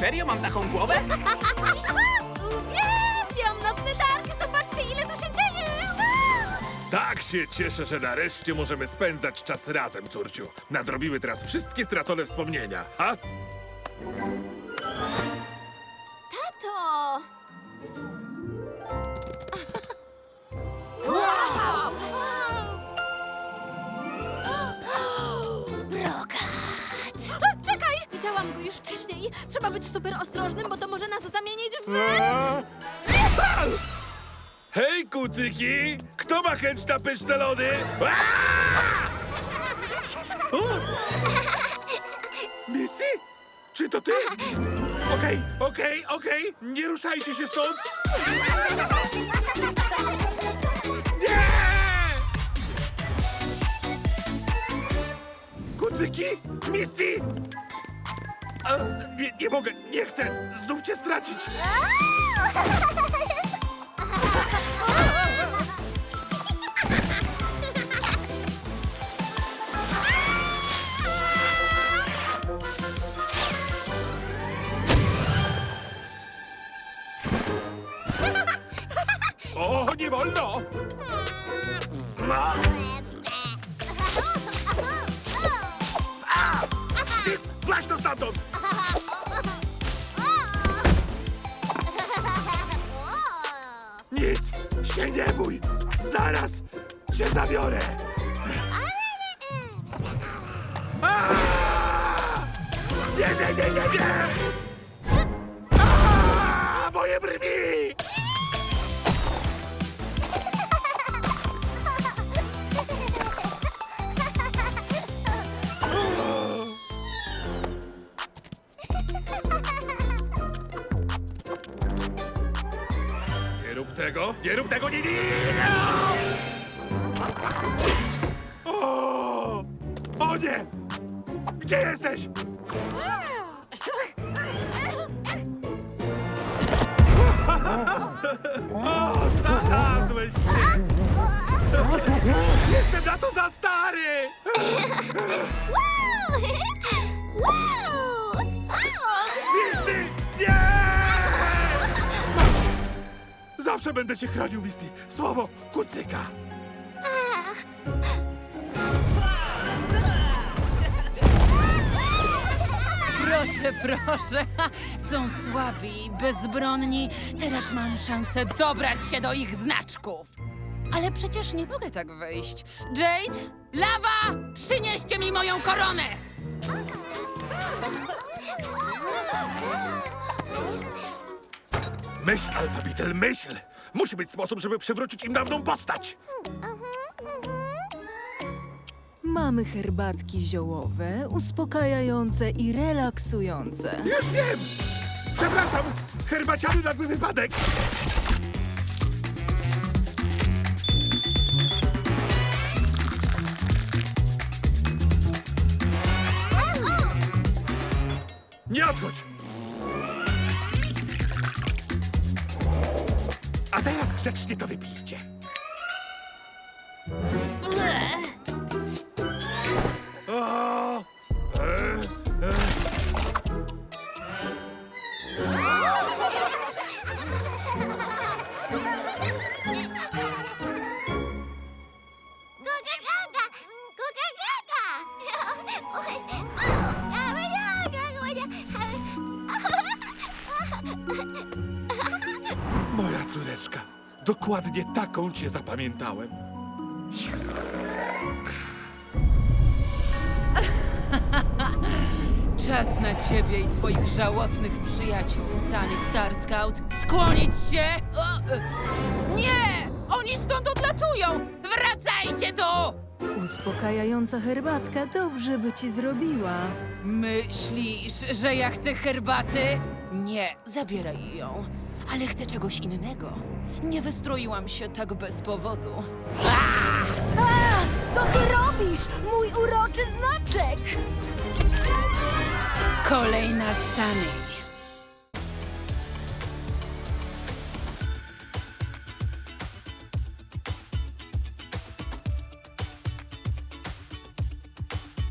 Serio mam taką głowę? Uwielbiam nocny targ! Zobaczcie, ile tu się dzieje! Tak się cieszę, że nareszcie możemy spędzać czas razem, córciu. Nadrobimy teraz wszystkie stracone wspomnienia, ha? Tato! Wcześniej. Trzeba być super ostrożnym, bo to może nas zamienić w... Hej, kucyki! Kto ma chęć na pyszne lody? Misty? Czy to ty? Okej, okej, okej, nie ruszajcie się stąd! Nie! Kucyki? Misty? A, nie, nie mogę, nie chcę znów cię stracić! O, nie wolno! Ma! Stamtąd! Nic się nie bój! Zaraz cię zabiorę! Nie, nie, nie, nie, nie! A! Moje brwi! Rób tego! Nie rób tego! Nie! O! O nie! Gdzie jesteś? O, znalazłeś się! Jestem na to za stary! Misty! Zawsze będę cię chronił, Misty. Słowo kucyka. Proszę, proszę. Są słabi, bezbronni. Teraz mam szansę dobrać się do ich znaczków. Ale przecież nie mogę tak wejść. Jade, lawa, przynieście mi moją koronę! Myśl, Alfabitel, myśl! Musi być sposób, żeby przywrócić im dawną postać. Mamy herbatki ziołowe, uspokajające i relaksujące. Już wiem! Przepraszam! Herbaciany nagły wypadek! Nie odchodź! Teraz grzecznie to wypijcie. Dokładnie taką cię zapamiętałem. Czas na ciebie i twoich żałosnych przyjaciół, Sunny Star Scout. Skłonić się! O, e, nie! Oni stąd odlatują! Wracajcie tu! Uspokajająca herbatka dobrze by ci zrobiła. Myślisz, że ja chcę herbaty? Nie, zabieraj ją. Ale chcę czegoś innego. Nie wystroiłam się tak bez powodu. Co ty robisz? Mój uroczy znaczek! Kolejna Sunny.